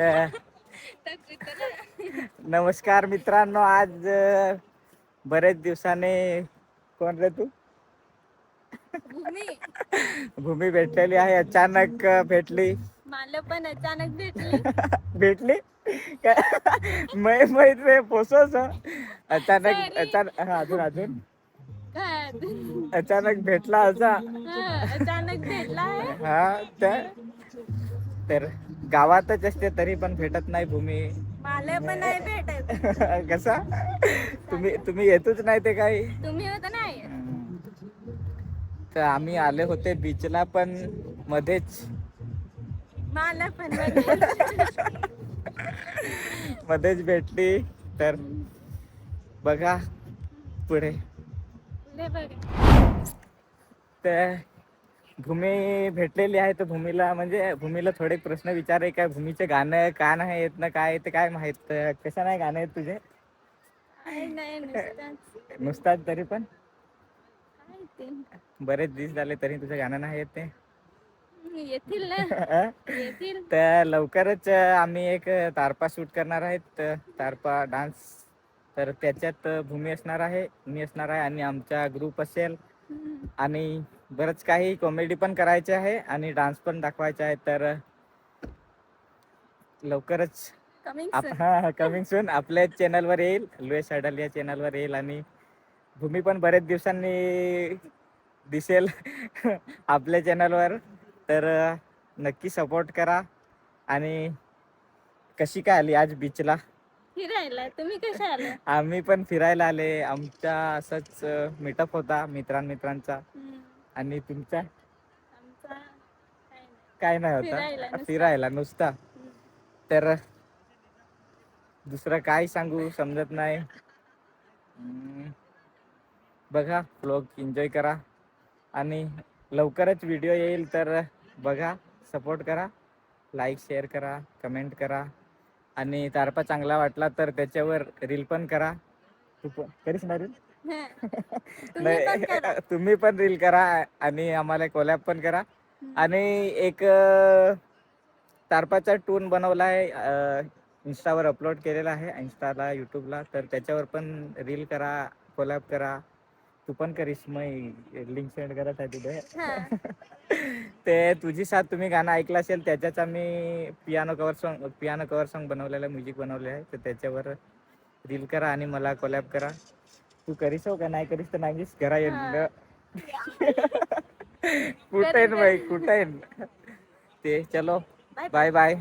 तर नमस्कार मित्रांनो आज बरेच दिवसाने कोण रे तू? भूमी. भूमी भेटलेली आहे अचानक भेटली. मला पण अचानक भेटली. भेटली? काय? मै माहीत रे पोसस अचानक. अचानक हा, अजून अजून? अचानक भेटला असा. हा, अचानक भेटला हा तर गावातच असते तरी पण भेटत नाही भूमी. मला पण नाही भेटत. कसा? तुम्ही तुम्ही येतच नाही ते काही? तुम्ही होता नाही? तर आम्ही आले होते बीचला पण मध्येच. मला पण. मध्येच. भेटली तर बघा पुढे. तर भूमी भेटलेली आहे तर भूमीला म्हणजे भूमीला थोडे प्रश्न विचारे काय भूमीचे गाणं का नाही येत ना काय ते काय माहीत? कसं नाही गाणं येत तुझे? नुसतात तरी पण? बरेच दिवस झाले तरी तुझं गाणं नाही येत ते. येतील ना. येतील. तर लवकरच आम्ही एक तारपा शूट करणार आहेत तारपा डान्स. तर त्याच्यात भूमी असणार आहे मी असणार आहे आणि आमचा ग्रुप असेल. आणि बरंच काही कॉमेडी पण करायचे आहे आणि डान्स पण दाखवायचे आहे तर लवकरच कमिंग सून आपल्या चॅनलवर येईल लुएस अडल या चॅनलवर येईल आणि भूमी पण बरेच दिवसांनी दिसेल आपल्या चॅनलवर तर नक्की सपोर्ट करा आणि कशी काय आली आज बीचला फिरायला? तुम्ही कशा आला आम्ही पण फिरायला आले. आमचा असंच मीटअप होता मित्रांमित्रांचा. हम्म. आणि तुमचा? आमचा काय काय नाही फिरायला होता नुसता. फिरायला नुसता. तर दुसरं काय सांगू? समजत नाही. हम्म, बघा ब्लॉग एन्जॉय करा. आणि लवकरच व्हिडिओ येईल तर बघा सपोर्ट करा. लाईक शेअर करा कमेंट करा. आणि तारपा चांगला वाटला तर त्याच्यावर रील पण करा. तू पण करीस ना रील. नाही तुम्ही पण रील करा आणि आम्हाला कोलॅब पण करा. आणि एक तारपाचा टून बनवला आहे इंस्टावर अपलोड केलेला आहे इंस्टाला यूट्यूबला तर त्याच्यावर पण रील करा कोलॅब करा. तू पण करीस मग लिंक सेंड करत आहे तिथे. ते तुझी साथ तुम्ही गाणं ऐकलं असेल त्याच्याच आम्ही piano cover song piano cover song बनवलेलं म्युझिक बनवले आहे. तर त्याच्यावर रील करा आणि मला कोलॅब करा. तू करीस हो का नाही करीस तर नाहीस करा येईल हा. कुठे करीन, बाई करीन. कुठे ते चलो Bye. Bye.